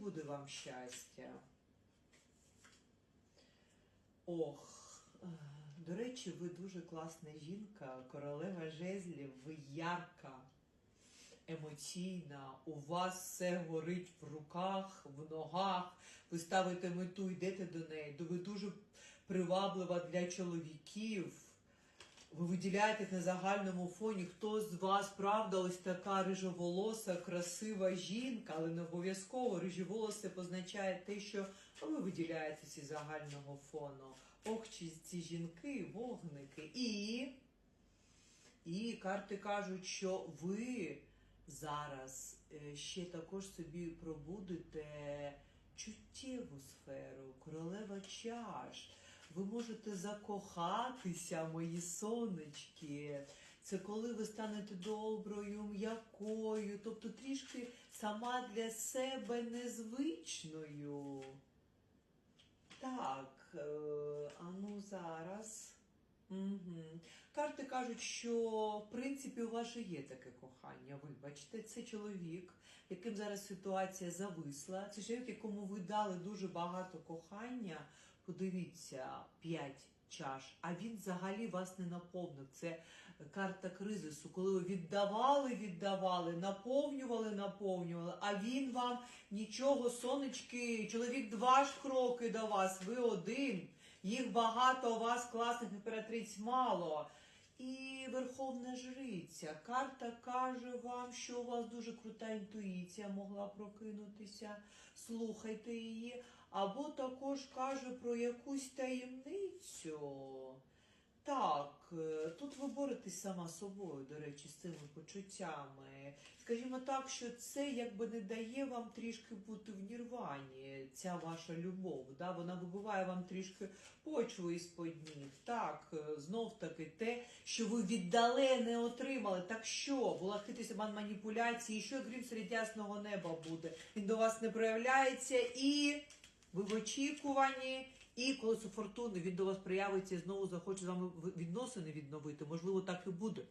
буде вам щастя. Ох, е, до речі, ви дуже класна жінка, королева жезлів, ви ярка, емоційна, у вас все горить в руках, в ногах, ви ставите мету, йдете до неї, ви дуже приваблива для чоловіків. Ви виділяєтесь на загальному фоні, хто з вас, правда, ось така рижоволоса, красива жінка, але не обов'язково рижоволосе позначає те, що ви виділяєтесь із загального фону. Ох, чи ці жінки, вогники. І, і карти кажуть, що ви зараз е, ще також собі пробудете чуттєву сферу, королева чаш. Ви можете закохатися, мої сонечки. Це коли ви станете доброю, м'якою, тобто трішки сама для себе незвичною. Так, е, а ну зараз. Угу. Карти кажуть, що в принципі у вас є таке кохання. Вибачте, це чоловік, яким зараз ситуація зависла. Це чоловік, якому ви дали дуже багато кохання. Подивіться, п'ять чаш, а він взагалі вас не наповнив. Це карта кризису, коли ви віддавали, віддавали, наповнювали, наповнювали, а він вам нічого, сонечки, чоловік два ж кроки до вас, ви один. Їх багато, у вас класних імператриць мало. І Верховна Жриця. Карта каже вам, що у вас дуже крута інтуїція могла прокинутися. Слухайте її. Або також каже про якусь таємницю. Так, е, тут ви боретесь сама собою, до речі, з цими почуттями. Скажімо так, що це якби не дає вам трішки бути в нірвані, ця ваша любов. Да? Вона вибиває вам трішки почву із-под ніг. Так, е, знов таки те, що ви віддали, не отримали. Так що, була обман маніпуляції, що крім серед ясного неба буде. Він до вас не проявляється і ви в очікуванні. І колесо фортуни він до вас проявиться і знову захоче з вами відносини відновити. Можливо, так і буде.